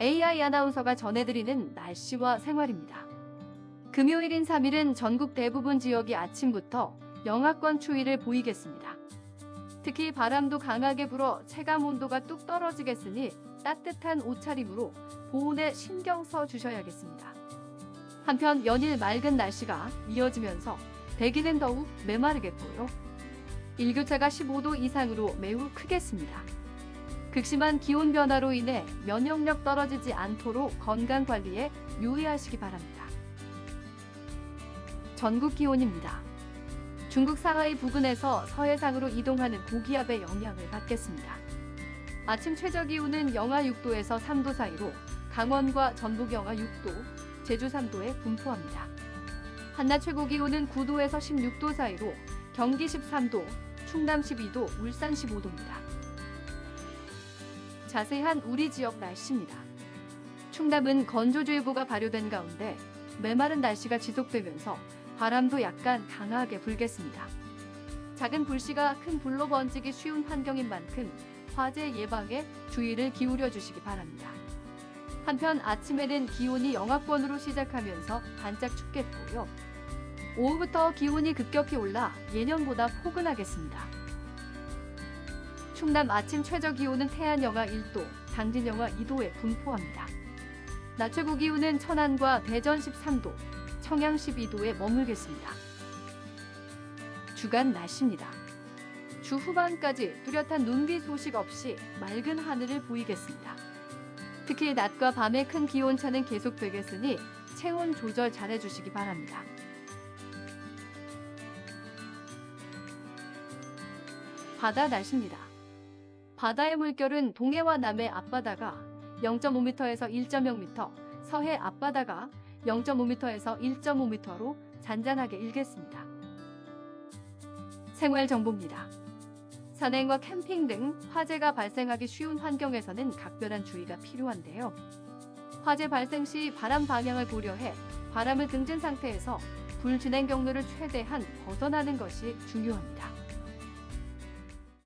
최아이 아나운서가 전해드리는 날씨와 생활입니다. 금요일인 3일은 전국 대부분 지역이 아침부터 영하권 추위를 보이겠습니다. 특히 바람도 강하게 불어 체감 온도가 뚝 떨어지겠으니 따뜻한 옷차림으로 보온에 신경 써 주셔야겠습니다. 한편 연일 맑은 날씨가 이어지면서 대기는 더욱 메마르겠고요. 일교차가 15도 이상으로 매우 크겠습니다. 극심한 기온 변화로 인해 면역력 떨어지지 않도록 건강 관리에 유의하시기 바랍니다. 전국 기온입니다. 중국 상하이 부근에서 서해상으로 이동하는 고기압의 영향을 받겠습니다. 아침 최저 기온은 영하 6도에서 3도 사이로 강원과 전북 영하 6도, 제주 3도에 분포합니다. 한낮 최고 기온은 9도에서 16도 사이로 경기 13도, 충남 12도, 울산 15도입니다. 자세한 우리 지역 날씨입니다. 충남은 건조주의보가 발효된 가운데 메마른 날씨가 지속되면서 바람도 약간 강하게 불겠습니다. 작은 불씨가 큰 불로 번지기 쉬운 환경인 만큼 화재 예방에 주의를 기울여 주시기 바랍니다. 한편 아침에는 기온이 영하권으로 시작하면서 반짝 춥겠고요. 오후부터 기온이 급격히 올라 예년보다 포근하겠습니다. 충남 아침 최저 기온은 태안 영하 1도, 당진 영하 2도에 분포합니다. 낮 최고 기온은 천안과 대전 13도, 청양 12도에 머물겠습니다. 주간 날씨입니다. 주 후반까지 뚜렷한 눈비 소식 없이 맑은 하늘을 보이겠습니다. 특히 낮과 밤의 큰 기온차는 계속되겠으니 체온 조절 잘 해주시기 바랍니다. 바다 날씨입니다. 바다의 물결은 동해와 남해 앞바다가 0.5m에서 1.0m, 서해 앞바다가 0.5m에서 1.5m로 잔잔하게 일겠습니다. 생활 정보입니다. 산행과 캠핑 등 화재가 발생하기 쉬운 환경에서는 각별한 주의가 필요한데요. 화재 발생 시 바람 방향을 고려해 바람을 등진 상태에서 불 진행 경로를 최대한 벗어나는 것이 중요합니다.